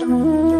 Mm-hmm.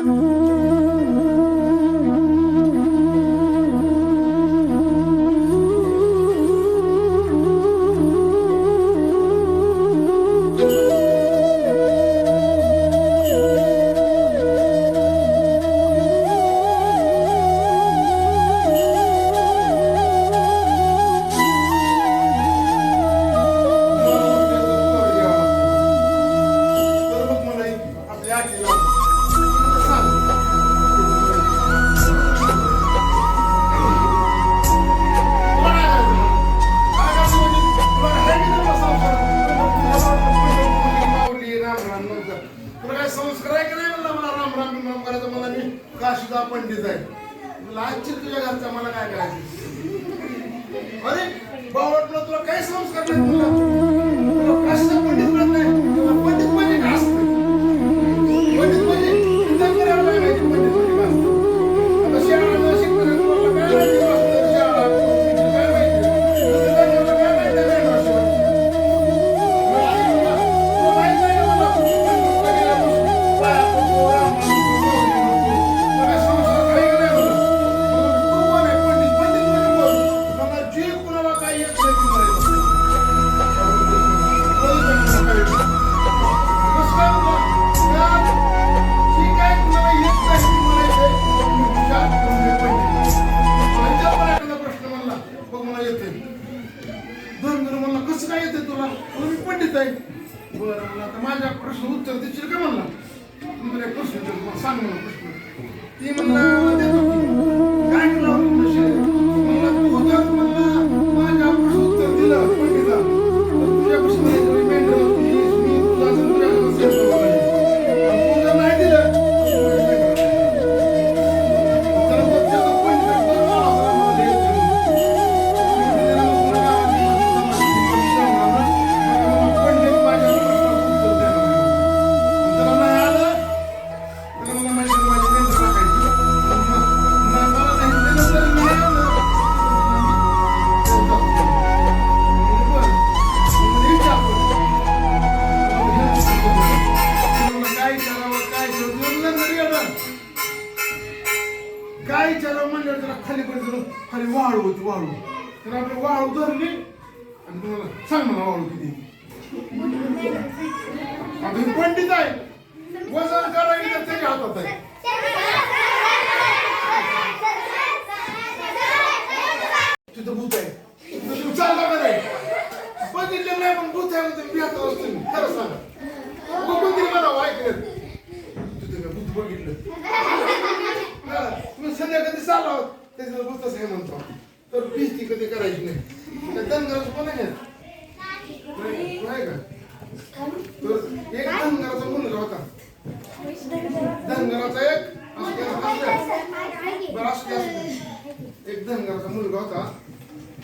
तर तुला काय संस्कार आहे की नाही म्हणला मला? राम राम बिम राम करायचं मला मी? काशीचा पंडित आहे. तुला तुझ्या घरचा मला काय करायचं? अरे बावटलं तुला काही संस्कार नाही तुला तुला पंडित స్వామి నమః ఏమన్నా खाली वाळू होती वाळू. तर आपली वाळू धरली आणि तुम्हाला सांग मला वाळू किती आता पंडित आहे. वजन करायला त्याच्या हातात आहे तिथं भूत आहे तिथं तू चालला का नाही बघितलं नाही पण भूत आहे म्हणते मी आता असतो मी खरं सांगा मग कोणतरी मला ऐकलं तिथं मी भूत बघितलं हा, तुम्ही संध्याकाळी कधी चालला आहोत त्याच्याला भूतच आहे तर भीती कधी करायची नाही. त्या धनगराचं कोण आहे? नाही का? तर एक धनगराचा मुलगा होता. धनगराचा एक एक धनगराचा मुलगा होता.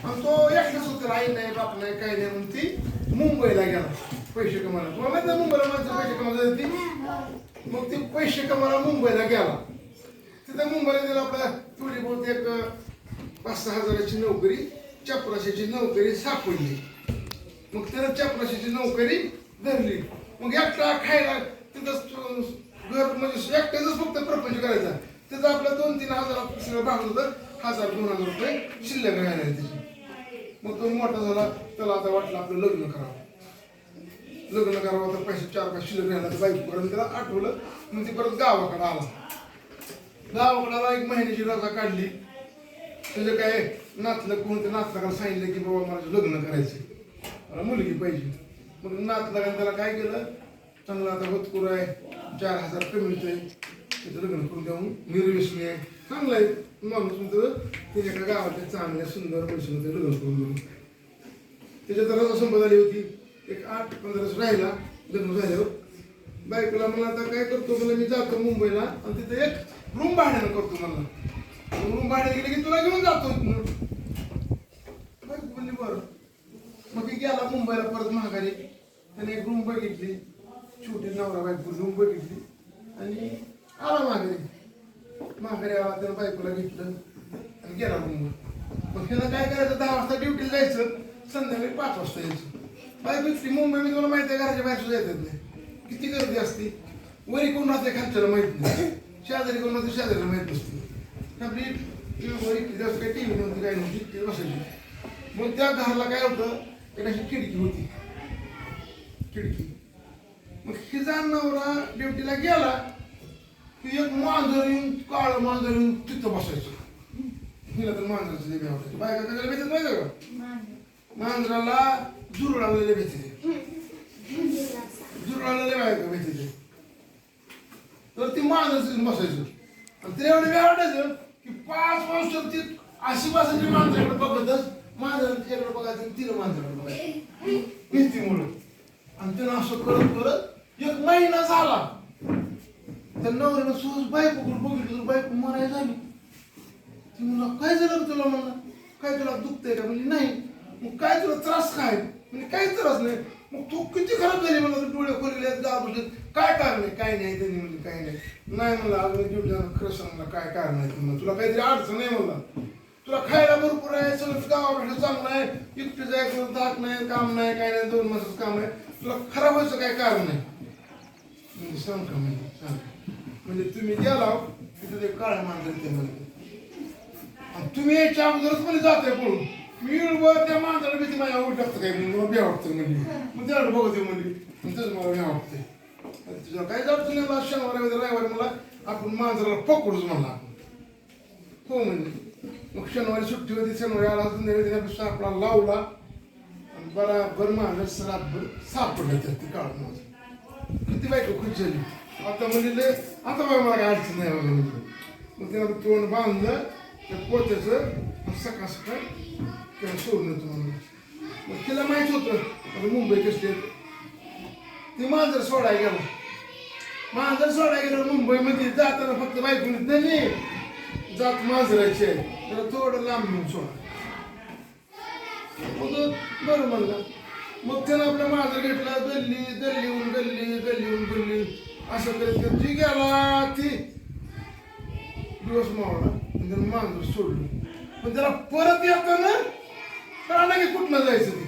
आणि तो एकटा सुद्धा आई नाही बाप नाही काही नाही म्हणून ती मुंबईला गेला. पैसे कमायला तुम्हाला माहिती आहे मुंबईला माणसं पैसे कमायला ती? मग ती पैसे कमायला मुंबईला गेला. तिथं मुंबईला गेला आपल्या थोडी बहुत एक पाच सहा हजाराची नोकरी चपराशाची नोकरी सापडली. मग त्यानं चपराशाची नोकरी धरली. मग एकटा खायला तिथं घर म्हणजे एकट्याच फक्त प्रपंच करायचा. त्याचा आपलं दोन तीन हजार सगळं भागलं तर हजार दोन हजार रुपये शिल्लक राहिला त्याची मग तो मोठा झाला. त्याला आता वाटलं आपलं लग्न करावं. लग्न करावं. तर पैसे चार पाच शिल्लक राहिला तर बाईक पर्यंत त्याला आठवलं. मग ती परत गावाकडे आला. गावाकडे आला. एक महिन्याची रजा काढली. तुझं काय नातलं कोणत्या नातलाला सांगितलं की बाबा मला लग्न करायचं मला मुलगी पाहिजे. मग नातला त्याला काय केलं? चांगला आता होतकुर आहे. चार हजार कमी मिळतंय. त्याचं लग्न करून देऊन निर्व्यसनी आहे. चांगलं आहे. माणूस म्हणतो त्याच्याकडे गावातल्या चांगल्या सुंदर पैसे लग्न करून देऊन त्याच्यात रजा संपत आली होती. एक आठ पंधरा दिवस राहिला. लग्न झाल्यावर बायकोला मला आता काय करतो? मला मी जातो मुंबईला आणि तिथे एक रूम भाड्यानं करतो मला रूम भाड्याने गेले की तुला घेऊन जातो. इथनं बरं. मग गेला मुंबईला परत महागारी त्याने एक रूम बघितली. छोटी नवरा बायको रूम बघितली. आणि आला माघारी. महागारी आला त्यानं बायकोला घेतलं. आणि गेला मुंबई मग त्याला काय करायचं? दहा वाजता ड्युटीला जायचं. संध्याकाळी पाच वाजता यायचं. बायको इतकी मुंबईमध्ये तुला माहिती आहे घराच्या बाहेर सुद्धा येतात नाही. किती गर्दी असते. वरी कोण राहते खालच्याला माहीत नाही. शेजारी कोण राहते शेजारीला माहीत नसते. टी व्ही किती असं काही टी व्ही नव्हती काही नव्हती ते बसायची. मग त्या घराला काय होतं? एक अशी खिडकी होती. खिडकी. मग हिचा नवरा ड्युटीला गेला की एक मांजर येऊन काळं मांजर येऊन तिथं बसायचं. हिला तर मांजराचं देवी आवडायचं बायका त्याला भेटत माहिती का? मांजराला जुरडाला भेटते जुरडाला बायका भेटते तर ती मांजर तिथून बसायचं. आणि तिला एवढं मी आवडायचं की पाच वर्ष ती अशी बसायची माणसाकडे बघतच माझ्याकडे बघायचं आणि तिला मांजराकडे बघायचं. म्हणून आणि तिनं असं करत करत एक महिना झाला. त्या नवऱ्यानं सहज बायकोकडे बघितलं तर बायको मराय झाली. ती म्हणला काय झालं तुला? म्हणला काय तुला दुखतंय का? म्हणजे नाही. मग काय तुला त्रास काय? म्हणजे काही त्रास नाही. मग तू किती खराब झाली म्हणलं डोळे खोलले दाबले काय कारण आहे? काय नाही त्यांनी म्हणजे काय नाही. नाही म्हणलं अजून ड्युटी खरं सांगला काय कारण आहे? म्हणलं तुला काहीतरी अडचण आहे म्हणलं. तुला खायला भरपूर आहे सगळं गावापेक्षा चांगलं आहे. एकटी जायचं दात नाही काम नाही काय नाही दोन मासाचं काम आहे. तुला खराब व्हायचं काय कारण नाही म्हणजे सांग का म्हणजे सांग. म्हणजे तुम्ही गेला तिथे ते काळ्या मांडलं ते म्हणजे तुम्ही याच्या अगोदरच म्हणजे जाते पळून. मी वर त्या माणसाला भीती माझ्या आवड काय? म्हणून मला बी आवडतं म्हणजे. मग त्याला बघते म्हणजे. तेच मला बी आवडते. तुझ्या काय जात तुला? मला शनिवारी वगैरे रविवारी मला आपण मांजराला पकडूच म्हणला हो म्हणजे. मग शनिवारी सुट्टी होती शनिवारी आला संध्याकाळी त्याने आपला लावला. आणि बराबर माझं सराबर सापडलं त्यात ते काळ माझं. किती बायको खुश झाली. आता म्हणजे लय आता बाबा मला काय अडचण नाही बाबा म्हणजे मग त्याला तोंड बांधलं त्या पोत्याचं सकाळ सकाळ त्याला सोडून म्हणून. मग तिला माहीत होतं आता मुंबई कसली ते ती मांजर सोडायला गेला. मांजर सोडायला गेलं मुंबईमध्ये जाताना फक्त बायकोनी नाही जात मांजरायची आहे. त्याला थोडं लांब घेऊन सोडा. मग तो बरं म्हणलं. मग त्यानं आपलं मांजर घेतलं गल्ली गल्लीहून गल्ली गल्लीहून गल्ली. असं करत जी गेला ती दिवस मावळा मांजर सोडलं. पण त्याला परत येताना त्याला की कुठनं जायचं ते?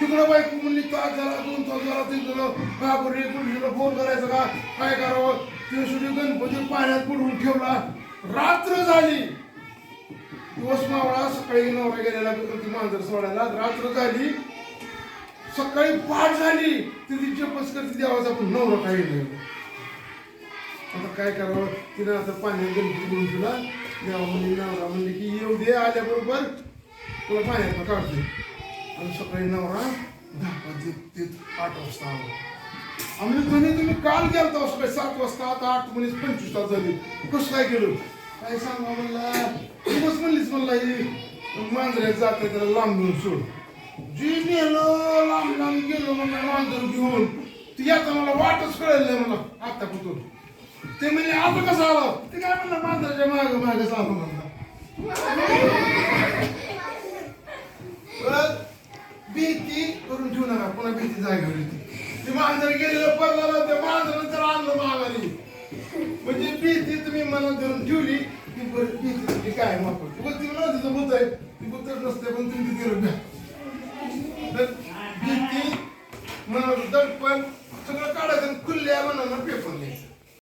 तिकडं बायको म्हणली तास झाला दोन तास झाला तिकडं घाबरली पुलिसला फोन करायचा का? काय करावं? ते शेवटी गणपती पाण्यात बुडवून ठेवला. रात्र झाली. दिवस मावळा सकाळी नवरा गेलेला ती मांजर सोडायला. रात्र झाली. सकाळी पाठ झाली. तिथे जपस करते देवाचा पण नवरा काही नाही आता काय करावं? तिनं आता पाण्यात गणपती बुडून ठेवला. देवा म्हणली नवरा म्हणली की येऊ दे आल्याबरोबर. तुला पाण्यात काढते आणि सकाळी नवरा दहा वाजते ते आठ वाजता आला आम्ही म्हणे तुम्ही काल गेलता सकाळी सात वाजता आता आठ म्हणजे पंचवीस तास झाली कसं काय केलं काय सांगा म्हणला तूच म्हणलीस म्हणला ही मांजऱ्या जाते त्याला लांब घेऊन सोड जी गेलो लांब लांब गेलो म्हणला मांजर घेऊन ती आता मला वाटच कळलं नाही मला आता कुठून ते म्हणजे आता कसं आलं ते काय म्हणलं मांजराच्या माग माग आलो म्हणला परत भीती करून ठेवू नका. पुन्हा भीती जागेवर येते ते. मांजर गेलेलं पडलं ते मांजर तर आणलं माघारी. म्हणजे भीती तुम्ही मनात धरून ठेवली ती परत भीती तुमची काय वापर मग ती म्हणत तिचं भूत आहे. ती भूतच नसते पण तुम्ही तिथे गेलो तर भीती मनावर दडपण सगळं काढायचं आणि खुल्ल्या मनानं पेपर लिहायचं.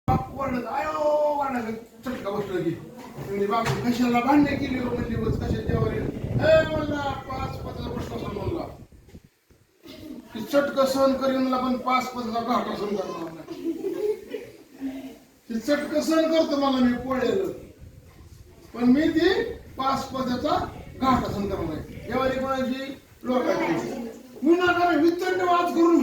बाप वाढत आयो वाढलं चटका बसलं की. म्हणजे बापू कशाला भांडणे केली हो म्हणजे बस कशा जेवारी ए म्हणला पाच पदाचा प्रश्न असं म्हणला की चटक सहन करीन मला पण पाच पंधरा घाटा सहन करणार नाही. ते चटक सहन करतो मला मी पोळलेलं पण मी ती पाच पदाचा घाट सहन करणार नाही देवाली कोणाची? लोकांची. मी नका वितंड वाद करून